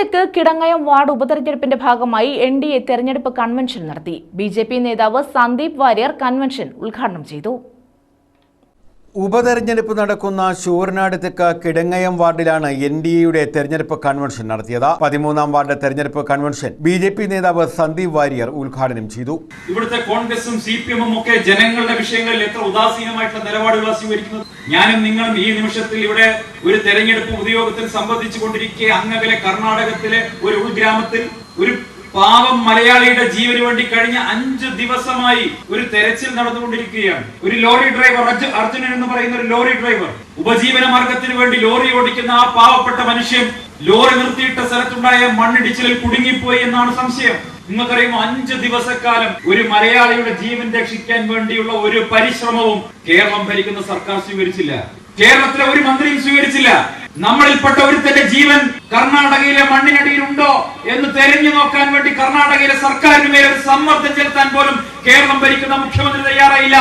തെക്ക് കിടങ്ങയം വാർഡ് ഉപതെരഞ്ഞെടുപ്പിന്റെ ഭാഗമായി എൻ ഡി എ തെരഞ്ഞെടുപ്പ് കൺവെൻഷൻ നടത്തി. ബി നേതാവ് സന്ദീപ് വാര്യർ കൺവെൻഷൻ ഉദ്ഘാടനം ചെയ്തു. ഉപതെരഞ്ഞെടുപ്പ് നടക്കുന്ന ശൂരനാട് തെക്ക് കിടങ്ങയം വാർഡിലാണ് എൻ ഡി എയുടെ തെരഞ്ഞെടുപ്പ് കൺവെൻഷൻ നടത്തിയത്. പതിമൂന്നാം വാർഡ് തെരഞ്ഞെടുപ്പ് കൺവെൻഷൻ ബി ജെ പി നേതാവ് സന്ദീപ് വാര്യർ ഉദ്ഘാടനം ചെയ്തു. ഇവിടുത്തെ കോൺഗ്രസും സി പി എമ്മും ഒക്കെ ജനങ്ങളുടെ വിഷയങ്ങളിൽ എത്ര ഉദാസീനമായിട്ടുള്ള നിലപാടുകളാണ് സ്വീകരിക്കുന്നത്? ഞാനും നിങ്ങളും ഈ നിമിഷത്തിൽ ഇവിടെ ഒരു തെരഞ്ഞെടുപ്പ് ഉദ്യോഗത്തിൽ സംബന്ധിച്ചു കൊണ്ടിരിക്കെ അങ്ങകലെ കർണാടകത്തിലെ ഒരു ഉൾഗ്രാമത്തിൽ ഒരു പാവം മലയാളിയുടെ ജീവന് വേണ്ടി കഴിഞ്ഞ അഞ്ച് ദിവസമായി ഒരു തെരച്ചിൽ നടന്നുകൊണ്ടിരിക്കുകയാണ്. ഒരു ലോറി ഡ്രൈവർ അർജു- അർജുനൻ എന്ന് പറയുന്ന ഒരു ലോറി ഡ്രൈവർ ഉപജീവന മാർഗത്തിന് വേണ്ടി ലോറി ഓടിക്കുന്ന ആ പാവപ്പെട്ട മനുഷ്യൻ ലോറി നിർത്തിയിട്ട സ്ഥലത്തുണ്ടായ മണ്ണിടിച്ചിലിൽ കുടുങ്ങിപ്പോയി എന്നാണ് സംശയം. നിങ്ങൾക്കറിയുമോ അഞ്ച് ദിവസക്കാലം ഒരു മലയാളിയുടെ ജീവൻ രക്ഷിക്കാൻ വേണ്ടിയുള്ള ഒരു പരിശ്രമവും കേരളം ഭരിക്കുന്ന സർക്കാർ സ്വീകരിച്ചില്ല. കേരളത്തിലെ ഒരു മന്ത്രിയും സ്വീകരിച്ചില്ല. നമ്മളിൽപ്പെട്ട ഒരു തന്റെ ജീവൻ കർണാടകയിലെ മണ്ണിനടിയിലുണ്ടോ എന്ന് തെരഞ്ഞു നോക്കാൻ വേണ്ടി കർണാടകയിലെ സർക്കാരിന് മേലെ ഒരു സമ്മർദ്ദം ചെലുത്താൻ പോലും കേരളം ഭരിക്കുന്ന മുഖ്യമന്ത്രി തയ്യാറായില്ല.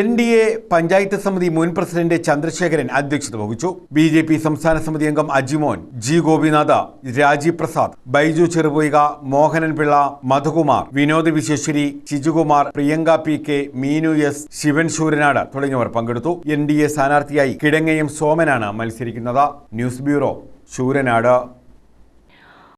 എൻ ഡി എ പഞ്ചായത്ത് സമിതി മുൻ പ്രസിഡന്റ് ചന്ദ്രശേഖരൻ അധ്യക്ഷത വഹിച്ചു. ബി ജെ പി സംസ്ഥാന സമിതി അംഗം Ajimon G Gopinatha Rajeev Prasad Baiju Cherupoika Mohanan Pillai Madhukumar Vinod Viswasseri Chijukumar Priyanka P K Meenu S Sivan Sooranad തുടങ്ങിയവർ പങ്കെടുത്തു. എൻ ഡി എ സ്ഥാനാർത്ഥിയായി കിടങ്ങയം സോമനാണ് മത്സരിക്കുന്നത്. News bureau Sooranad